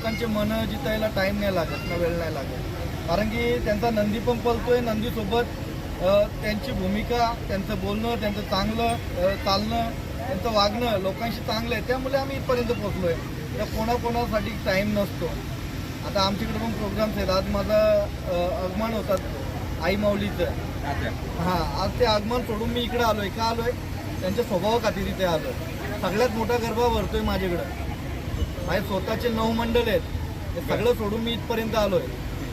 लोकांचे मनं जितायला टाईम नाही लागत ना वेळ नाही लागत. कारण की त्यांचा नंदी पण पलतोय नंदीसोबत त्यांची भूमिका त्यांचं बोलणं त्यांचं चांगलं चालणं त्यांचं वागणं लोकांशी चांगलं आहे. त्यामुळे आम्ही इथपर्यंत पोहोचलो आहे त्या कोणाकोणासाठी टाईम नसतो. आता आमच्याकडे पण प्रोग्राम्स आहेत. आज माझा आगमन होतात आई माऊलीचं. हां आज ते आगमन सोडून मी इकडे आलोय. का आलोय? त्यांच्या स्वभावा खातीर इथे आलोय. सगळ्यात मोठा गरबा भरतोय माझ्याकडं. माझे स्वतःचे नऊ मंडळ आहेत. हे सगळं सोडून मी इथपर्यंत आलोय.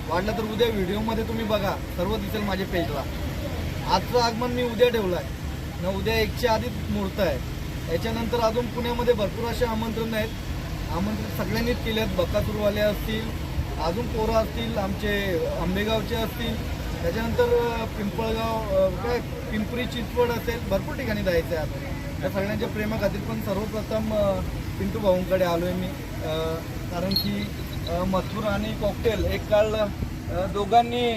वाटलं तर उद्या व्हिडिओमध्ये तुम्ही बघा. सर्व दिसेल माझ्या पेजला. आजचं आगमन मी उद्या ठेवलं आहे न उद्या एकच्या आधीच मुहूर्त आहे. याच्यानंतर अजून पुण्यामध्ये भरपूर असे आमंत्रण आहेत. आमंत्रण सगळ्यांनीच केले आहेत बकासूरवाले असतील अजून पोरं असतील आमचे आंबेगावचे असतील त्याच्यानंतर पिंपळगाव काय पिंपरी चिंचवड असेल भरपूर ठिकाणी जायचं आहे आता. त्या सगळ्यांच्या प्रेमाखातीर पण सर्वप्रथम पिंटू भाऊंकडे आलो आहे मी कारण की मथुर आणि कॉकटेल एक काळ दोघांनी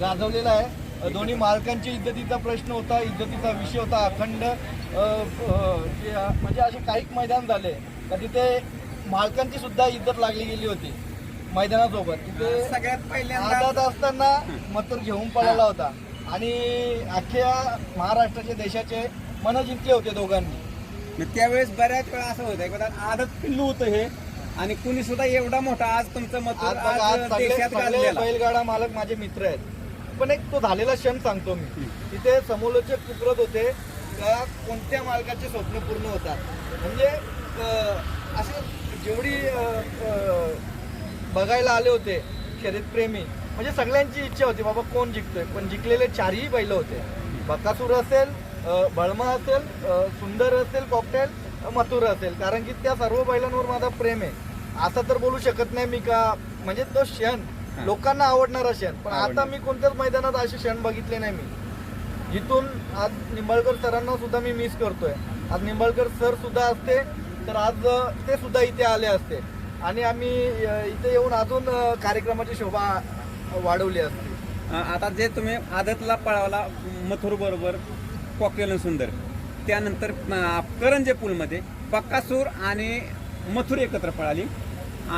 गाजवलेला आहे. दोन्ही मालकांची इज्जतीचा प्रश्न होता इज्जतीचा विषय होता अखंड जे, म्हणजे असे काही मैदान झाले. का तिथे मालकांची सुद्धा इज्जत लागली गेली होती. मैदानासोबत. तिथे सगळ्यात पहिल्यांदा आझाद असताना मथुर घेऊन पळाला होता. आणि अख्ख्या महाराष्ट्राचे देशाचे मन जिंकले होते दोघांनी. मग त्यावेळेस बऱ्याच वेळा असं होतं की आदत पिल्लू होतं हे. आणि कुणी सुद्धा एवढा मोठा आज तुमचं मत आज बघा, आज आज सगळे देशात सगळे गाजलेला. बैलगाडा मालक माझे मित्र आहेत. पण एक तो झालेला क्षण सांगतो मी. तिथे समोरचे पुत्रत होते का कोणत्या मालकाचे स्वप्न पूर्ण होतात? म्हणजे अं, असे जेवढी बघायला आले होते शर्यतप्रेमी म्हणजे सगळ्यांची इच्छा होती बाबा कोण जिंकतोय? पण जिंकलेले चारही बैल होते. बकासूर असेल बळमा असेल सुंदर असेल कॉकटेल मथुर असेल. कारण की त्या सर्व बैलांवर माझा प्रेम आहे. असं तर बोलू शकत नाही मी का? म्हणजे तो क्षण. लोकांना आवडणारा क्षण. पण आता. मी कोणत्याच मैदानात असे क्षण बघितले नाही मी. जिथून आज निंबाळकर सरांना सुद्धा मी मिस करतोय. आज निंबाळकर सर सुद्धा असते तर आज ते सुद्धा इथे आले असते. आणि आम्ही इथे येऊन अजून कार्यक्रमाची शोभा वाढवली असते. आता जे तुम्ही आदतला पळावला मथुर बरोबर कॉकेल सुंदर त्यानंतर करंजे पूलमध्ये बक्कासूर आणि मथुर एकत्र पळाली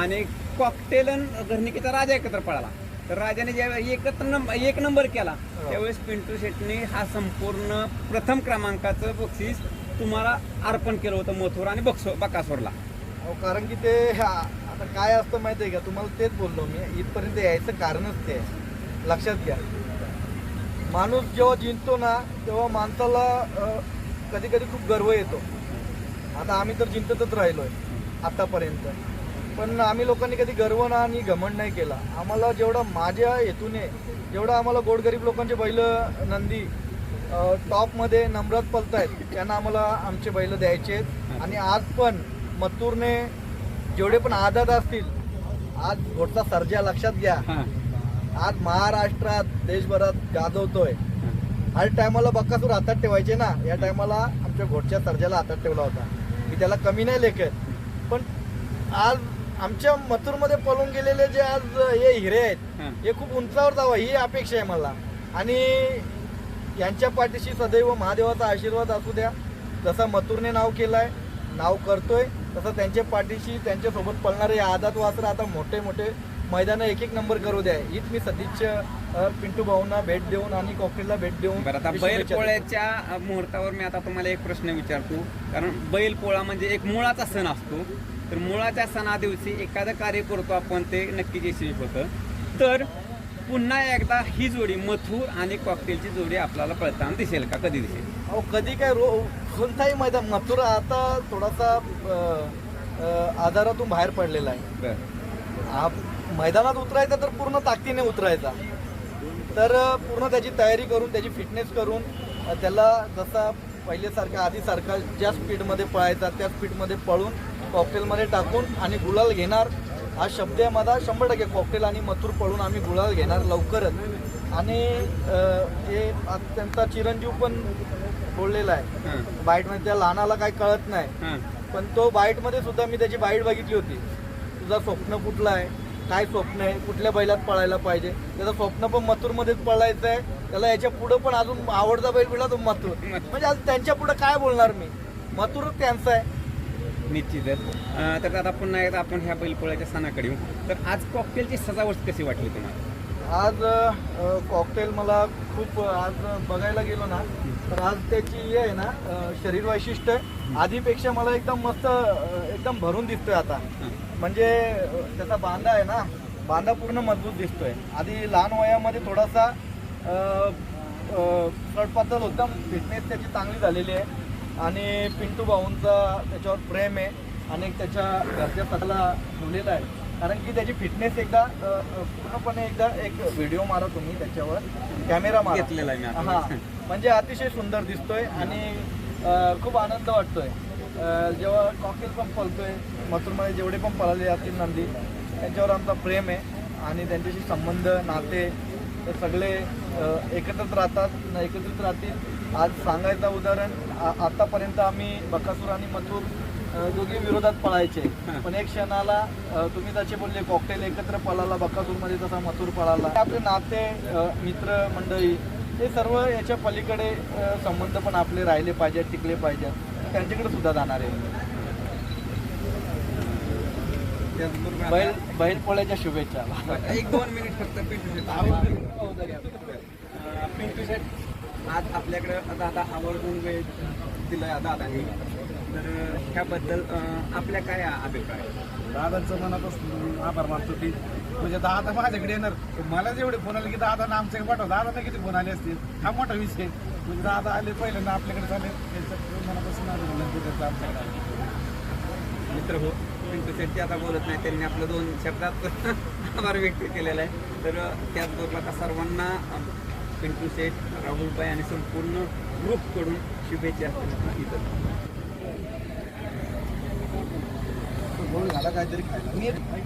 आणि कॉकटेलन घरणिकेचा राजा एकत्र पळाला. तर राजाने ज्यावेळी एकत्र नंबर एक नंबर केला त्यावेळेस पिंटू शेटने हा संपूर्ण प्रथम क्रमांकाचं बक्षीस तुम्हाला अर्पण केलं होतं मथुर आणि बक्सो बकासूरला कारण की ते आता काय असतं माहिती आहे का? तुम्हाला तेच बोललो मी. इथपर्यंत यायचं कारणच ते आहे. लक्षात घ्या. माणूस जेव्हा जिंकतो ना तेव्हा माणसाला कधी कधी खूप गर्व येतो. आता आम्ही तर जिंकतच राहिलोय आतापर्यंत. पण आम्ही लोकांनी कधी गर्व ना आणि घमंड नाही केला. आम्हाला जेवढा माझ्या हेतूने जेवढं आम्हाला गोडगरीब लोकांचे बैल नंदी टॉपमध्ये टॉपमध्ये नम्रात आहेत त्यांना आम्हाला आमचे बैल द्यायचे आहेत आणि आज पण मत्तूरने जेवढे पण आदात असतील आज घोटचा सर्जा लक्षात घ्या. आज महाराष्ट्रात देशभरात गाजवतोय. हर टायमाला बक्कासूर हातात ठेवायचे ना या टायमाला आमच्या घोटच्या सर्जाला हातात ठेवला होता. मी त्याला कमी नाही लेखत. पण आज आमच्या मथुरमध्ये पळून गेलेले जे आज हे हिरे आहेत हां. हे खूप उंचावर जावं ही अपेक्षा आहे मला. आणि यांच्या पाठीशी सदैव महादेवाचा आशीर्वाद असू द्या. जसं मथुरने नाव केलंय नाव करतोय तसं त्यांच्या पाठीशी त्यांच्यासोबत पळणारे आदात वासर आता मोठे मोठे मैदानं एक एक नंबर करू द्या. हीच मी सदिच्छ पिंटू भाऊंना भेट देऊन आणि कॉकटेलला भेट देऊन बरं आता शुभेच्छा देतो. बैलपोळ्याच्या मुहूर्तावर मी आता तुम्हाला एक प्रश्न विचारतो. कारण बैलपोळा म्हणजे एक मुळाचा सण असतो. तर मुळाच्या सणा दिवशी एखादं कार्य करतो आपण ते नक्कीच यशस्वी होतं. तर पुन्हा एकदा ही जोडी मथुर आणि कॉकटेलची जोडी आपल्याला पळताना दिसेल का? कधी दिसेल? अहो कधी काय रो कोणताही मैदान मथुरा आता थोडासा आजारातून बाहेर पडलेला आहे. हा मैदानात उतरायचा तर पूर्ण ताकदीने उतरायचा. तर पूर्ण त्याची तयारी करून त्याची फिटनेस करून त्याला जसा पहिल्यासारखा आधीसारखा ज्या स्पीडमध्ये पळायचा त्या स्पीडमध्ये पळून कॉकटेलमध्ये टाकून आणि गुलाल घेणार. हा शब्द आहे माझा शंभर टक्के कॉकटेल आणि मथुर पळून आम्ही गुलाल घेणार लवकरच. आणि हे त्यांचा चिरंजीव पण बोललेला आहे. बाईटमध्ये त्या लहानाला काही कळत नाही. पण तो बाईटमध्ये सुद्धा मी त्याची बाईट बघितली होती. तुझा स्वप्न कुठलं आहे? काय स्वप्न आहे? कुठल्या बैलात पळायला पाहिजे? त्याचं स्वप्न पण मथुरमध्येच पळायचं आहे. त्याला याच्या पुढं पण अजून आवडता बैल मिळाला तो मथुर. म्हणजे आज त्यांच्या पुढं काय बोलणार मी? मथुरच त्यांचं आहे. निश्चितच तर आता पुन्हा एकदा आपण ह्या बैलपोळ्याच्या सणाकडे येऊ. तर आज कॉकटेलची सजावट कशी वाटली तुम्हाला? आज कॉकटेल मला खूप आज बघायला गेलो ना तर आज त्याची हे आहे ना शरीर वैशिष्ट्य आधीपेक्षा मला एकदम मस्त एकदम भरून दिसतोय आता. म्हणजे त्याचा बांधा आहे ना बांधा पूर्ण मजबूत दिसतोय. आधी लहान वयामध्ये थोडासा पातळ होता फिटनेस त्याची चांगली झालेली आहे. आणि पिंटू भाऊंचा त्याच्यावर प्रेम आहे. आणि त्याच्या घरच्या स्वतःला ठेवलेला आहे. कारण की त्याची फिटनेस एकदा पूर्णपणे एकदा एक व्हिडिओ मारा तुम्ही त्याच्यावर. कॅमेरा मारा. घेतलेला आहे मी आता. हा. म्हणजे अतिशय सुंदर दिसतोय आणि खूप आनंद वाटतोय. जेव्हा कॉकेल पण पळतोय मथुरमध्ये जेवढे पण पळाले जातील नंदी त्यांच्यावर आमचा प्रेम आहे आणि त्यांच्याशी संबंध नाते ते सगळे एकत्रच राहतात. एकत्रित राहतील. आज सांगायचं उदाहरण आतापर्यंत आम्ही बकासूर आणि मथुर दोघी विरोधात पळायचे. पण एक क्षणाला तुम्ही जसे बोलले कॉकटेल एकत्र पळाला बकासूरमध्ये तसा मथुर पळाला. आपले नाते मित्र मंडळी हे सर्व याच्या पलीकडे संबंध पण आपले राहिले पाहिजेत टिकले पाहिजेत. त्यांच्याकडे सुद्धा जाणार आहे. बैल आता- बैल पोळ्याच्या शुभेच्छा. एक दोन मिनिट फक्त पिंटू शेट आज आपल्याकडं दादा आवर्जून वेळ दिलाय दादांनी. तर अं, आपल्या काय अभिप्राय? दादांचं मनापासून आभार मानतो की म्हणजे दादा माझ्याकडे येणार. मला जेवढे फोन आले की दादा आमच्याकडे पाठव दादा किती फोन आले असतील? हा मोठा विषय म्हणजे दादा आले पहिल्यांदा आपल्याकडे झाले. त्यांचं मनापासून अभिनंदन करतो आमच्याकडे. मित्र हो पिंटू शेटची आता बोलत नाही. त्यांनी आपलं दोन शब्दात आभार व्यक्त केलेला आहे. तर अं, त्याचबरोबर आता सर्वांना पिंटू शेट राहुलबाई आणि संपूर्ण ग्रुपकडून शुभेच्छा असतील इथं झाला काहीतरी खायला